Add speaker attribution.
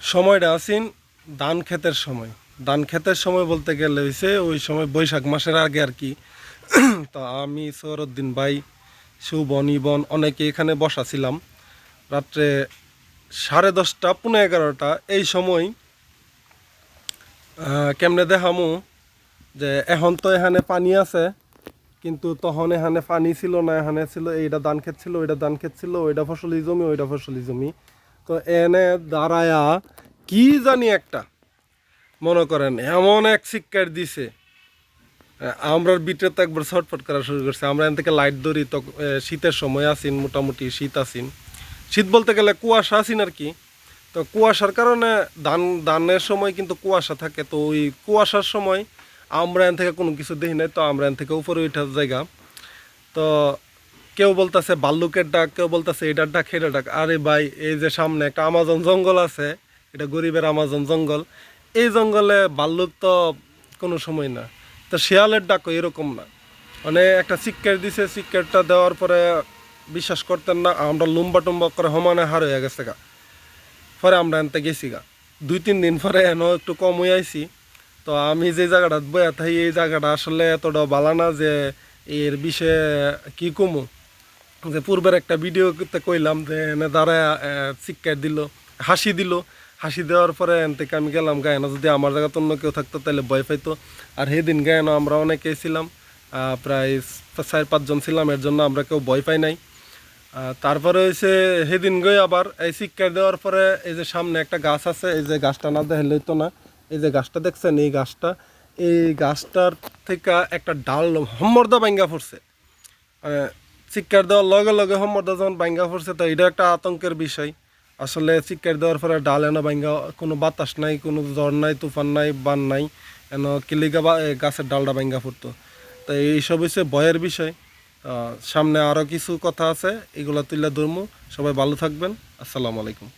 Speaker 1: সময়টা আসিন ধান ক্ষেতের সময়। ধান ক্ষেতের সময় বলতে গেলে হয়েছে ওই সময় বৈশাখ মাসের আগে আর কি। তো আমি সৌরদ্দিন ভাই, সুবন ইবন অনেকে এখানে বসা ছিলাম রাত্রে সাড়ে দশটা পনেরো এগারোটা, এই সময় কেমনে দেখামু যে এখন তো এখানে পানি আছে, কিন্তু তখন এখানে পানি ছিল না, এখানে ছিল এইটা ধান ক্ষেত ছিল ওইটা ধান ক্ষেত ছিল ওইটা ফসলি জমি ওইটা ফসলি জমি। তো এনে দাঁড়ায়া কি জানি একটা? মনে করেন, এমন এক শিক্ষার দিছে। আমরা বিটে তো একবার ছটফট করা শুরু করছে। আমরা এখান থেকে লাইট ধরি, তো শীতের সময় আসিন মোটামুটি শীত আসিন শীত বলতে গেলে কুয়াশা আসিন আর কি। তো কুয়াশার কারণে ধান, ধানের সময় কিন্তু কুয়াশা থাকে। তো ওই কুয়াশার সময় আমরা এখান থেকে কোনো কিছু দেখি নাই, তো আমরা এখান থেকে উপরে ওইটার জায়গা। তো কেউ বলতেছে বাল্লুকের ডাক, কেউ বলতেছে এটার ডাক, সেটার ডাক। আরে ভাই, এই যে সামনে একটা আমাজন জঙ্গল আছে, এটা গরিবের আমাজন জঙ্গল। এই জঙ্গলে বাল্লুক তো কোনো সময় না। তো শিয়ালের ডাকও এরকম না। মানে একটা সিক্কেট দিছে সিক্কেটটা দেওয়ার পরে বিশ্বাস করতেন না, আমরা লুম্বা টুম্বা করে সমানে হার হয়ে গেছে গা। পরে আমরা এনতে গেছি গা। দুই, তিন দিন পরে এন একটু কম হয়ে আইছি। তো আমি যে জায়গাটা বয়া থাকি এই জায়গাটা আসলে এতটা ভালো না যে এর বিষয়ে কি কমু? যে পূর্বের একটা ভিডিও করতে কইলাম যে এনে দাঁড়ায় শিক্ষা দিল, হাসি দিল। হাসি দেওয়ার পরে এন থেকে আমি গেলাম গায়না। যদি আমার জায়গাতে অন্য কেউ থাকতো তাহলে ভয় পাইতো। আর সেদিন গায়না আমরা অনেকেই ছিলাম প্রায় চার পাঁচজন ছিলাম, এর জন্য আমরা কেউ ভয় পাই নাই। তারপরে হয়েছে সেদিন গই আবার এই শিক্ষা দেওয়ার পরে এই যে সামনে একটা গাছ আছে, এই যে গাছটা না দেখলে তো না। এই যে গাছটা দেখছেন, এই গাছটা, এই গাছটার থেকে একটা ডাল হম্মর্দা ভাঙ্গা পড়ছে। শিক্ষার দেওয়ার লগে লগে হম্মর্দা যখন বাঙ্গা পড়ছে তো এটা একটা আতঙ্কের বিষয়। আসলে শিক্ষার দেওয়ার পরে ডাল এনে বাঙ্গা কোনো বাতাস নাই, কোনো জ্বর নাই, তুফান নাই, বান নাই, এন কিলিগা বা গাছের ডালটা বাঙ্গা পড়তো তো এইসব হচ্ছে ভয়ের বিষয়। সামনে আরও কিছু কথা আছে, এগুলো তুলে ধর্ম। সবাই ভালো থাকবেন। আসসালামু আলাইকুম।